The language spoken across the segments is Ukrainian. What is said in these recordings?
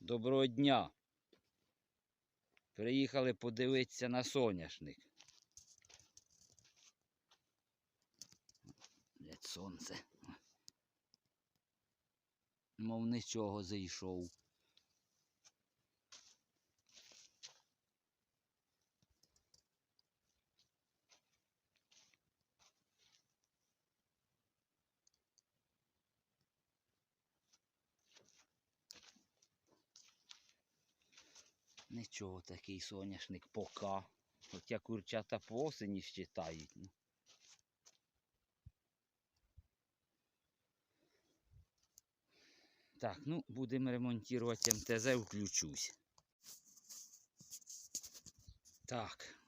Доброго дня. Приїхали подивитися на соняшник. Блять, сонце. Мов нічого зайшов. Нічого такий соняшник пока. Хоча курчата по осені щитають. Ну. Так, ну будемо ремонтувати МТЗ, включусь. Так,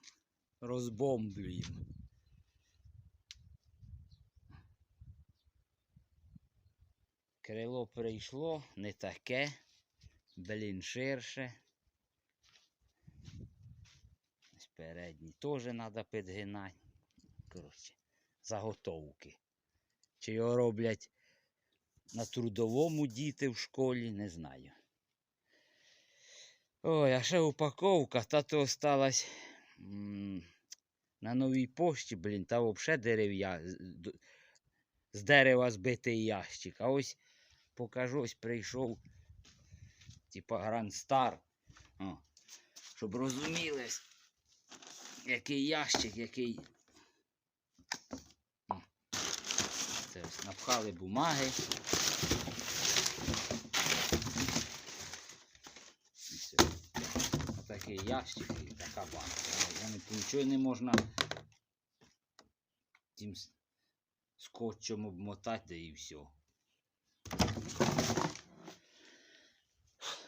розбомблюємо. Крило прийшло, не таке, блін ширше. Ось передній теж треба підгинати. Коротше, заготовки. Чи його роблять на трудовому діти в школі, не знаю. Ой, а ще упаковка, та то осталась на новій пошті, блін, та взагалі дерев'я, з- дерева збитий ящик. А ось покажу, ось прийшов, типа Star. О, щоб розуміли, який ящик, який. Це ось напхали бумаги. Отакий ящик і така банка. Нічого не можна тим скотчем обмотати і все.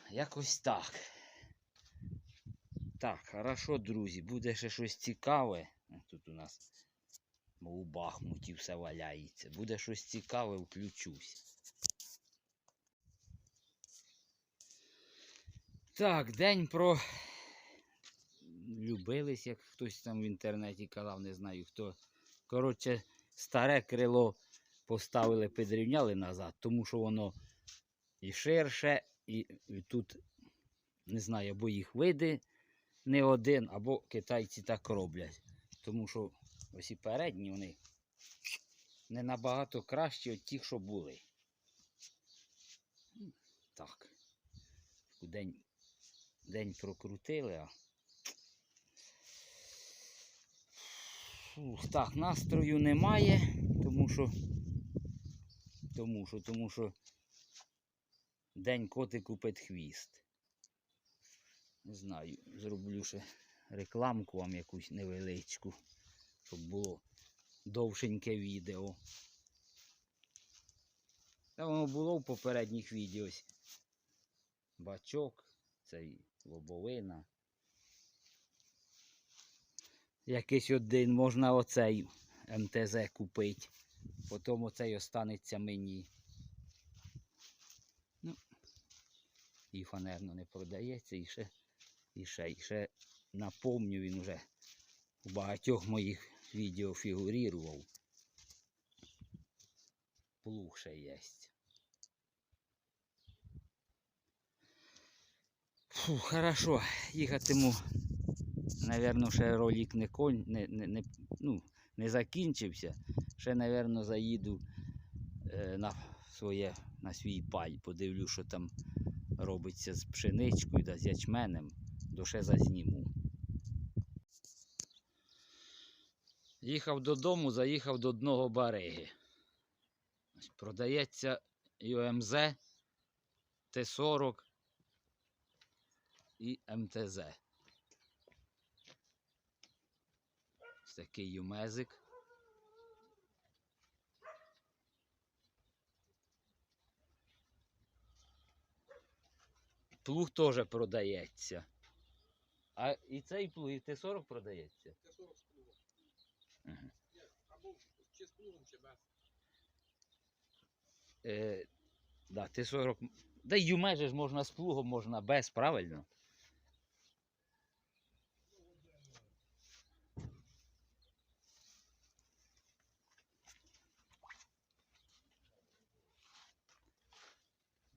Якось так. Так, хорошо, друзі, буде ще щось цікаве. Тут у нас у Бахмуті все валяється. Буде щось цікаве, включусь. Так, день про любились, як хтось там в інтернеті казав, не знаю хто. Коротше, старе крило поставили, підрівняли назад, тому що воно і ширше, і, тут, не знаю, або їх види не один, або китайці так роблять. Тому що ось і передні вони не набагато кращі від тих, що були. Так. День, день прокрутили, а. Фух, так, настрою немає, тому що. Тому що, тому що день котику під хвіст. Не знаю, зроблю ще рекламку вам якусь невеличку, щоб було довшеньке відео. Та воно було в попередніх відео. ось Бачок, цей лобовина. Якийсь один можна оцей МТЗ купити. Потім оцей останеться мені. Ну, і фанерно не продається, і ще, і ще, і ще напомню, він вже у багатьох моїх відео фігурував. Плуг ще є. Фу, хорошо, їхатиму. Наверно, ще ролик не конь, не, не, не, ну, не закінчився. Ще, напевно, заїду е, на, своє, на свій пай, подивлю, що там робиться з пшеничкою да з ячменем, до ще зазніму. Їхав додому, заїхав до одного бариги. Продається ЮМЗ Т-40 і МТЗ. Ось такий юмезик. Плуг теж продається. А і цей плуг, і Т-40 продається. Це 40 з плугом. Ага. Ні, Або чи з плугом, чи без. Е, да, Т-40. м- Да й юмеже ж можна з плугом, можна без, правильно?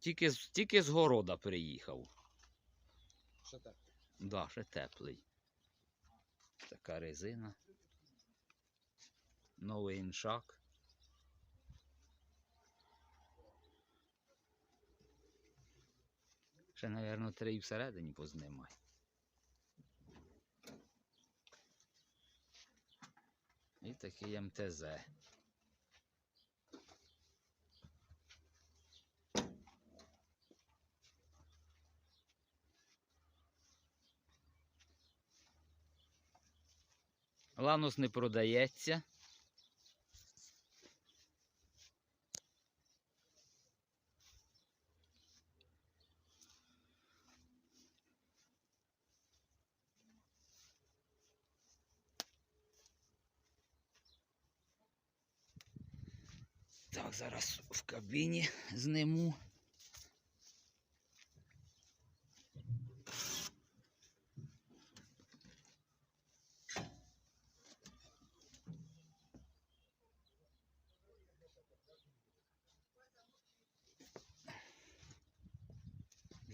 Тільки, з- тільки з города приїхав. Ще так. Да, ще теплий. Така резина. Новий іншак. Ще, мабуть, три і всередині познімай. І такий МТЗ. Ланос не продається. Так, зараз в кабіні зниму.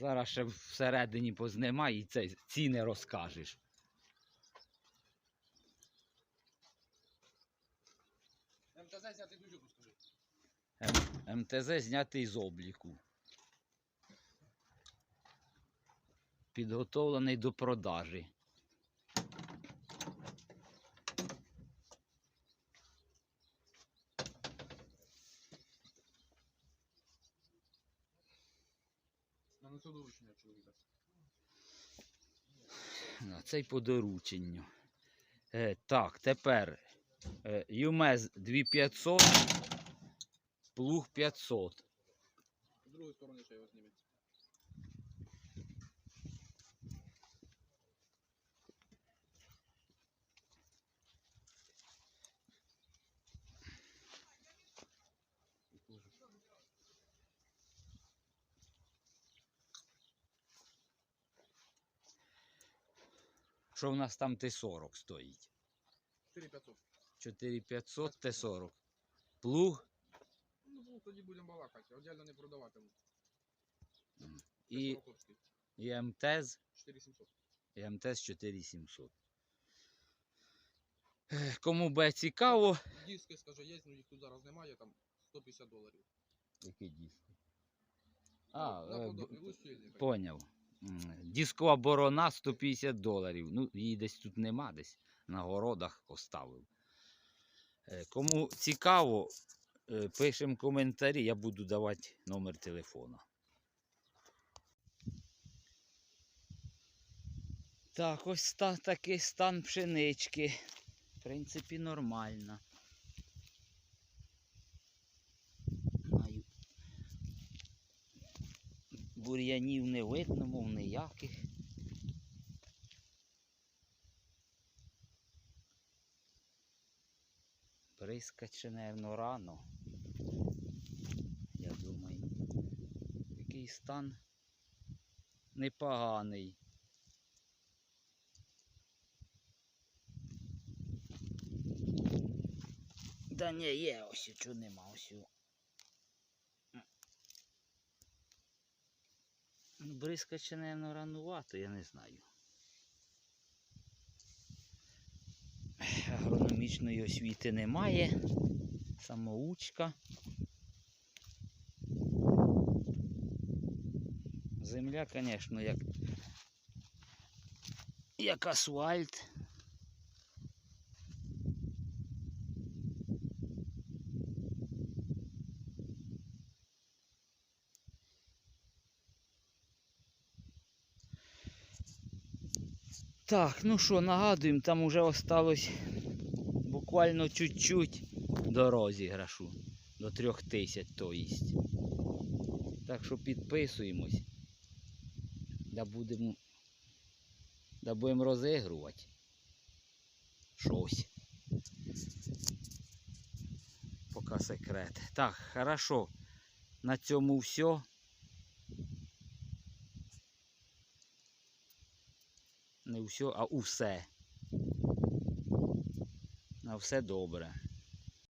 Зараз ще всередині познімай і це ціни розкажеш. МТЗ зняти дуже розкажи. М- МТЗ знятий з обліку. Підготовлений до продажі. На на це доручення чоловіка. На цей по дорученню. Е, так, тепер е, ЮМЕЗ 2500, плуг 500. З другої сторони ще його зніме. Що в нас там Т-40 стоїть? 4500. 4500 Т-40. Плуг Ну, ну, тоді будемо балакати. Отдельно не продаватиму. і, і МТЗ, 4700. і МТЗ 4700. Е, Кому буде цікаво, Диски, скажи, є, ну їх тут зараз немає, там 150 доларів. Які диски? А, Ну, на е, б- Поняв. М, Дискова борона 150 доларів. Ну, її десь тут нема, десь на городах оставив. Е, Кому цікаво, е, пишемо коментарі, я буду давати номер телефона. Так, ось ста, такий стан пшенички. В принципі, нормально. Знаю. Бур'янів не видно, мов ніяких. Прискать ще, рано. Я думаю. Який стан непоганий. Да ні, є ось чого нема ось. О. чи, Бризкать ще, напевно, ранувато, я не знаю. Агрономічної освіти немає. Самоучка. Земля, звісно, як, як асфальт. Так, ну що, нагадуємо, там уже осталось буквально чуть-чуть до розіграшу. До трьох тисяч, то єсть. Так що підписуємось. Да будемо. Да будемо розігрувати. Щось. Поки секрет. Так, хорошо. На цьому все. Не все, а усе. На все добре.